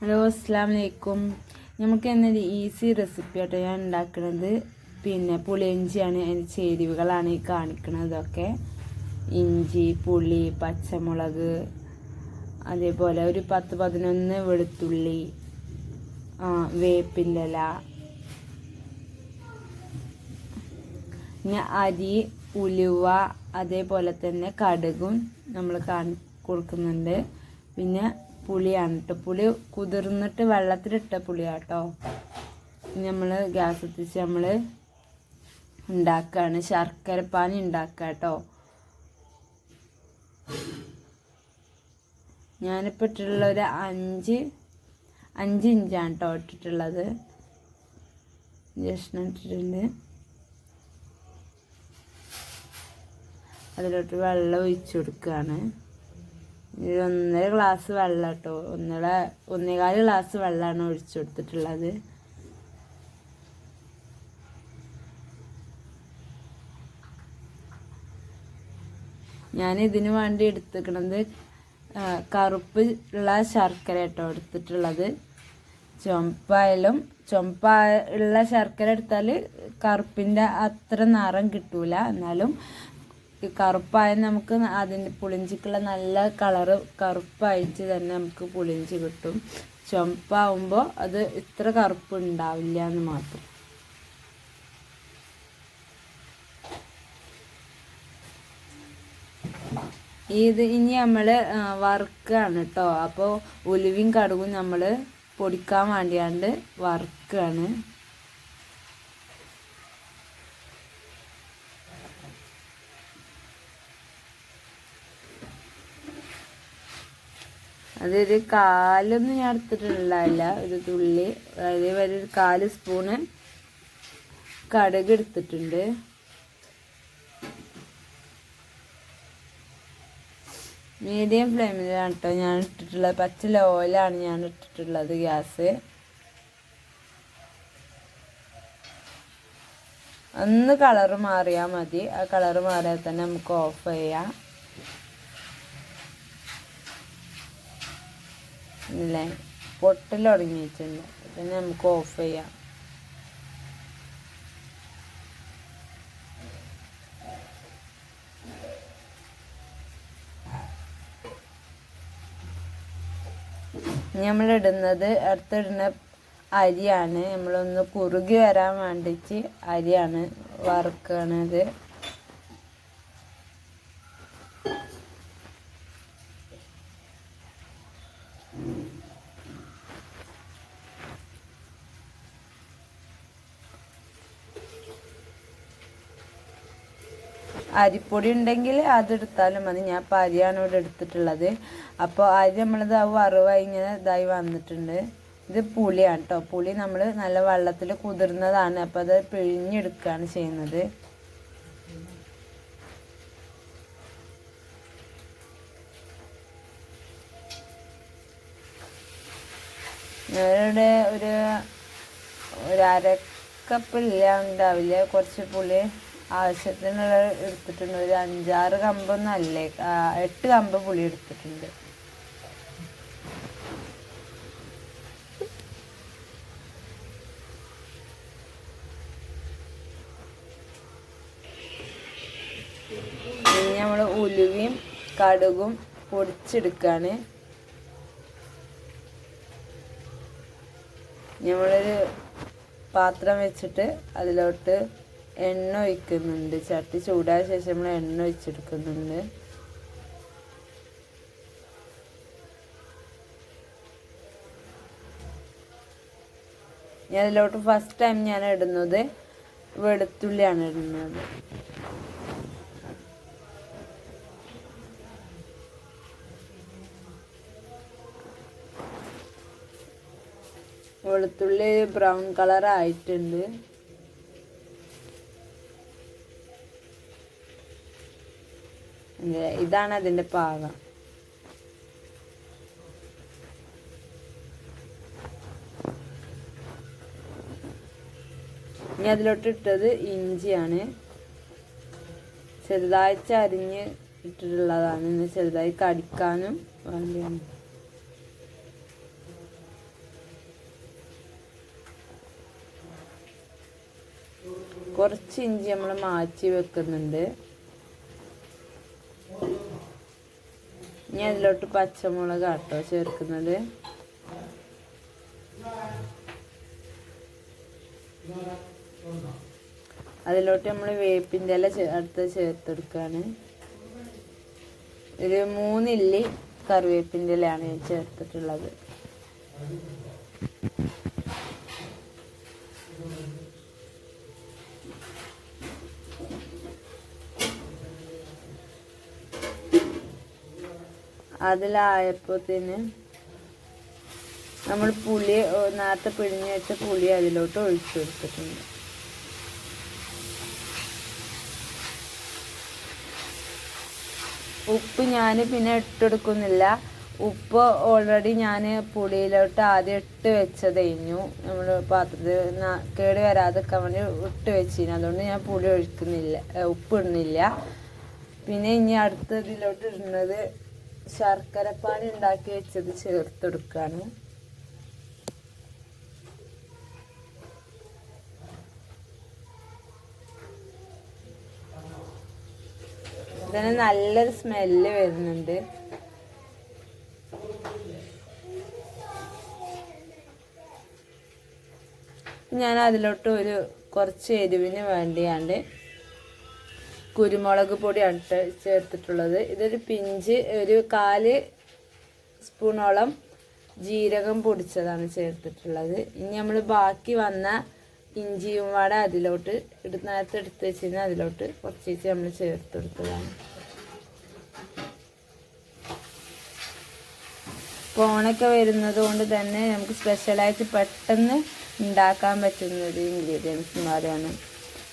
Hello അസ്സാം വലൈക്കും നമുക്ക് എന്നൊരു ഈസി റെസിപ്പി ആട്ടോ ഞാൻ ഉണ്ടാക്കുന്നത് പിന്നെ പുളിയിഞ്ചിയാണ് അതിന്റെ ചേരുവകളാണ് ഈ കാണിക്കുന്നതൊക്കെ ഇഞ്ചി പുളി പച്ചമുളക് അതേപോലെ ഒരു പത്ത് പതിനൊന്ന് വെളുത്തുള്ളി ആ വേപ്പിന്റെ ഇല പിന്നെ അരി ഉലുവ അതേപോലെ തന്നെ കടുകും നമ്മൾ കാണി കൊടുക്കുന്നുണ്ട്. പിന്നെ പുളിയാണ് കേട്ടോ പുളി കുതിർന്നിട്ട് വെള്ളത്തിലിട്ട പുളിയാട്ടോ. നമ്മൾ ഗ്യാസ് എത്തിച്ച് നമ്മൾ ഉണ്ടാക്കുകയാണ് ശർക്കര പാനി ഉണ്ടാക്കുക കേട്ടോ ഞാനിപ്പോൾ ഇട്ടിട്ടുള്ള ഒരു അഞ്ച് അഞ്ച് ഇഞ്ചാണ് കേട്ടോ ഇട്ടിട്ടുള്ളത്. ജസ്റ്റ് ഇട്ടിട്ടുണ്ട്. അതിലോട്ട് വെള്ളം ഒഴിച്ചു കൊടുക്കുകയാണ് ഒന്നര ഗ്ലാസ് വെള്ളം കേട്ടോ ഒന്നര ഒന്നേകാൽ ഗ്ലാസ് വെള്ളമാണ് ഒഴിച്ചു കൊടുത്തിട്ടുള്ളത്. ഞാൻ ഇതിന് വേണ്ടി എടുത്തിക്കണത് കറുപ്പ് ഉള്ള ശർക്കര കേട്ടോ എടുത്തിട്ടുള്ളത്. ചുമപ്പായാലും ചുമപ്പ ഉള്ള ശർക്കര എടുത്താൽ കറുപ്പിന്റെ അത്ര നിറം കിട്ടൂല. എന്നാലും കറുപ്പായ നമുക്ക് അതിന്റെ പുളിഞ്ചിക്കുള്ള നല്ല കളറ് കറുപ്പായിട്ട് തന്നെ നമുക്ക് പുളിഞ്ചി കിട്ടും. ചുമപ്പാവുമ്പോൾ അത് ഇത്ര കറുപ്പ് ഉണ്ടാവില്ല എന്ന് മാത്രം. ഇത് ഇനി നമ്മൾ വറുക്കുകയാണ് കേട്ടോ അപ്പോൾ ഉലുവയും കടുകും നമ്മൾ പൊടിക്കാൻ വേണ്ടിയാണ്ട് വറുക്കുകയാണ് അതൊരു കാലൊന്നും ഞാൻ എടുത്തിട്ടുള്ളതല്ല ഒരു തുള്ളി. അതേപോലെ ഒരു കാൽ സ്പൂണ് കടുക് എടുത്തിട്ടുണ്ട്. മീഡിയം ഫ്ലെയിമിലാണ് കേട്ടോ ഞാൻ ഇട്ടിട്ടുള്ളത്. പച്ച ലോയിലാണ് ഞാൻ ഇട്ടിട്ടുള്ളത് ഗ്യാസ്. ഒന്ന് കളറ് മാറിയാൽ മതി. ആ കളറ് മാറിയാൽ തന്നെ നമുക്ക് ഓഫ് ചെയ്യാം. ഇല്ലേ പൊട്ടൽ തുടങ്ങിയിട്ടുണ്ട്. പിന്നെ നമുക്ക് ഓഫ് ചെയ്യാം. നമ്മളിടുന്നത് അടുത്തിടുന്ന അരിയാണ്. നമ്മളൊന്ന് കുറുകി വരാൻ വേണ്ടിയിട്ട് അരിയാണ് വറുക്കണത്. അരിപ്പൊടി ഉണ്ടെങ്കിൽ അതെടുത്താലും മതി. ഞാൻ ഇപ്പോൾ അരിയാണ് ഇവിടെ എടുത്തിട്ടുള്ളത്. അപ്പോൾ അരി നമ്മളത് ആ വറവായി ഇങ്ങനെ ഇതായി വന്നിട്ടുണ്ട്. ഇത് പുളിയാണ് കേട്ടോ പുളി നമ്മൾ നല്ല വെള്ളത്തിൽ കുതിർന്നതാണ്. അപ്പോൾ അത് പിഴിഞ്ഞെടുക്കുകയാണ് ചെയ്യുന്നത്. ഞാനിവിടെ ഒരു ഒരു അരക്കപ്പില്ല ഉണ്ടാവില്ല. കുറച്ച് പുളി ആവശ്യത്തിനുള്ള എടുത്തിട്ടുണ്ട്. ഒരു അഞ്ചാറ് കമ്പൊന്നും അല്ലേ എട്ട് കമ്പ് പുളി എടുത്തിട്ടുണ്ട്. ഇനി നമ്മൾ ഉലുവയും കടുകും പൊടിച്ചെടുക്കുകയാണ് നമ്മളൊരു പാത്രം വെച്ചിട്ട് അതിലോട്ട് എണ്ണ ഒഴിക്കുന്നുണ്ട്. ചട്ടി ചൂടായ ശേഷം നമ്മൾ എണ്ണ ഒഴിച്ചെടുക്കുന്നുണ്ട്. ഞാൻ അതിലോട്ട് ഫസ്റ്റ് ടൈം ഞാൻ ഇടുന്നത് വെളുത്തുള്ളിയാണ് ഇടുന്നത്. വെളുത്തുള്ളി ബ്രൗൺ കളർ ആയിട്ടുണ്ട് ഇതാണ് അതിന്റെ പാകം. ഇനി അതിലോട്ട് ഇട്ടത് ഇഞ്ചിയാണ്. ചെറുതായി ചരിഞ്ഞ് ഇട്ടിട്ടുള്ളതാണ്. ഇനി ചെറുതായി കടിക്കാനും വേണ്ടിയാണ്. കുറച്ച് ഇഞ്ചി നമ്മൾ മാറ്റി വെക്കുന്നുണ്ട്. ഇനി അതിലോട്ട് പച്ചമുളക് ആട്ടോ ചേർക്കുന്നത്. അതിലോട്ട് നമ്മൾ വേപ്പിന്റെ ഇല ചേർത്ത് അടുത്ത് ചേർത്തെടുക്കുകയാണ് ഒരു മൂന്നില്ലി കറിവേപ്പിന്റെ ഇലയാണ് ഞാൻ ചേർത്തിട്ടുള്ളത്. അതിലായപ്പോത്തിന് നമ്മൾ പുളി നേരത്തെ പിഴിഞ്ഞ് വെച്ച പുളി അതിലോട്ട് ഒഴിച്ചു കൊടുത്തിട്ടുണ്ട്. ഉപ്പ് ഞാൻ പിന്നെ ഇട്ടെടുക്കുന്നില്ല. ഉപ്പ് ഓൾറെഡി ഞാൻ പുളിയിലോട്ട് ആദ്യം ഇട്ട് വെച്ചത് കഴിഞ്ഞു. നമ്മൾ പാത്രത്തിൽ കേട് വരാതെക്കാൻ വേണ്ടി ഇട്ട് വെച്ചിരുന്നു. അതുകൊണ്ട് ഞാൻ പുളി ഒഴിക്കുന്നില്ല ഉപ്പ് ഇടുന്നില്ല. പിന്നെ ഇനി അടുത്തതിലോട്ട് ഇടുന്നത് ശർക്കരപ്പാനി ഉണ്ടാക്കി വെച്ചത് ചേർത്തെടുക്കുകയാണ് ഇതിന് നല്ലൊരു സ്മെല്ല് വരുന്നുണ്ട്. ഞാൻ അതിലോട്ട് ഒരു കുറച്ച് എരിവിന് വേണ്ടിയാണ്ട് കുരുമുളക് പൊടിയാണ് ട്ട് ചേർത്തിട്ടുള്ളത്. ഇതൊരു പിഞ്ച് ഒരു കാൽ സ്പൂണോളം ജീരകം പൊടിച്ചതാണ് ചേർത്തിട്ടുള്ളത്. ഇനി നമ്മൾ ബാക്കി വന്ന ഇഞ്ചിയും വട അതിലോട്ട് എടുത്ത് നേരത്തെ എടുത്ത് വെച്ചിരുന്ന അതിലോട്ട് കുറച്ച് നമ്മൾ ചേർത്തെടുത്തതാണ് ഫോണൊക്കെ വരുന്നത് കൊണ്ട് തന്നെ നമുക്ക് സ്പെഷ്യലായിട്ട് പെട്ടെന്ന് ഉണ്ടാക്കാൻ പറ്റുന്ന ഒരു ഇൻഗ്രീഡിയൻസ് മാറിയാണ്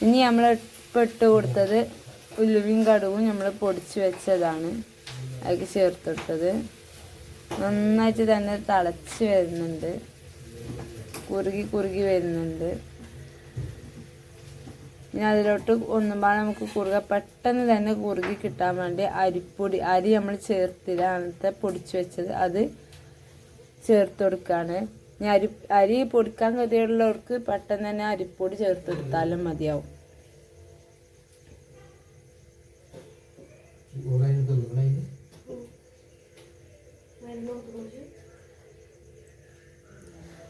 ഇനി നമ്മൾ ഇപ്പം ഇട്ട് കൊടുത്തത് ഉലുവയും കടുവും നമ്മൾ പൊടിച്ച് വെച്ചതാണ്. അതിലേക്ക് ചേർത്തിട്ടത് നന്നായിട്ട് തന്നെ തിളച്ച് വരുന്നുണ്ട്. കുറുകി കുറുകി വരുന്നുണ്ട്. ഇനി അതിലോട്ട് ഒന്നും പാടെ നമുക്ക് കുറുക പെട്ടെന്ന് തന്നെ കുറുകി കിട്ടാൻ വേണ്ടി അരിപ്പൊടി അരി നമ്മൾ ചേർത്തില്ല. അങ്ങനത്തെ പൊടിച്ച് വെച്ചത് അത് ചേർത്ത് കൊടുക്കുകയാണ് ഇനി അരി അരി പൊടിക്കാൻ ഗതിയുള്ളവർക്ക് പെട്ടെന്ന് തന്നെ അരിപ്പൊടി ചേർത്ത് കൊടുത്താലും മതിയാവും.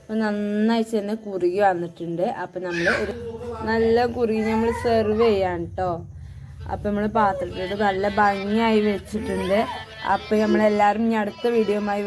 അപ്പോൾ നന്നായി തന്നെ കുറുകി വന്നിട്ടുണ്ട്. അപ്പം നമ്മൾ ഒരു നല്ല കുറുകി നമ്മൾ സെർവ് ചെയ്യാൻ കേട്ടോ അപ്പം നമ്മൾ പാത്രത്തിലോട്ട് നല്ല ഭംഗിയായി വെച്ചിട്ടുണ്ട്. അപ്പം നമ്മളെല്ലാവരും ഇനി അടുത്ത വീഡിയോയുമായി